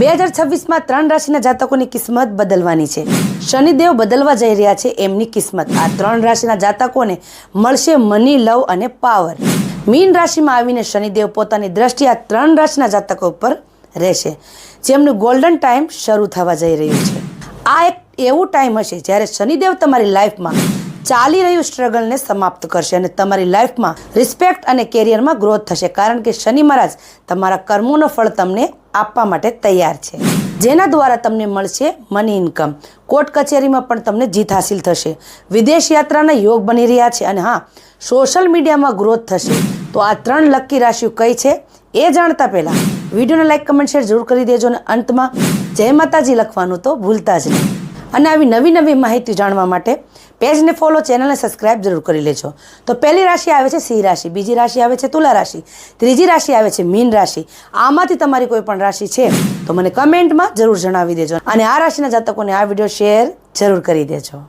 બે હજાર છવ્વીસમાં ત્રણ રાશિના જાતકોની કિસ્મત બદલવાની છે. શનિદેવ બદલવા જઈ રહ્યા છે એમની કિસ્મત. આ ત્રણ રાશિના જાતકોને મળશે મની, લવ અને પાવર. મીન રાશિમાં આવીને શનિદેવ પોતાની દ્રષ્ટિ આ ત્રણ રાશિના જાતકો ઉપર રહેશે. જેમનું ગોલ્ડન ટાઈમ શરૂ થવા જઈ રહ્યું છે. આ એક એવું ટાઈમ હશે જ્યારે શનિદેવ તમારી લાઈફમાં ચાલી રહ્યું સ્ટ્રગલને સમાપ્ત કરશે અને તમારી લાઈફમાં રિસ્પેક્ટ અને કેરિયરમાં ગ્રોથ થશે. કારણ કે શનિ મહારાજ તમારા કર્મોનો ફળ તમને આપવા માટે તૈયાર છે. જેના દ્વારા તમને મળશે મની ઇન્કમ કોર્ટ કચેરીમાં પણ તમને જીત હાસિલ થશે. વિદેશ યાત્રાના યોગ બની રહ્યા છે અને હા સોશિયલ મીડિયામાં ગ્રોથ થશે. તો આ ત્રણ લકી રાશિઓ કઈ છે એ જાણતા પહેલાં વિડીયોને લાઇક કમેન્ટ શેર જરૂર કરી દેજો અને અંતમાં જય માતાજી લખવાનું તો ભૂલતા જ નહીં. અને આવી નવી નવી માહિતી જાણવા માટે પેજને ફોલો ચેનલને સબસ્ક્રાઇબ જરૂર કરી લેજો. તો પહેલી રાશિ આવે છે સિંહ રાશિ, બીજી રાશિ આવે છે તુલા રાશિ, ત્રીજી રાશિ આવે છે મીન રાશિ. આમાંથી તમારી કોઈ પણ રાશિ છે તો મને કમેન્ટમાં જરૂર જણાવી દેજો અને આ રાશિના જાતકોને આ વીડિયો શેર જરૂર કરી દેજો.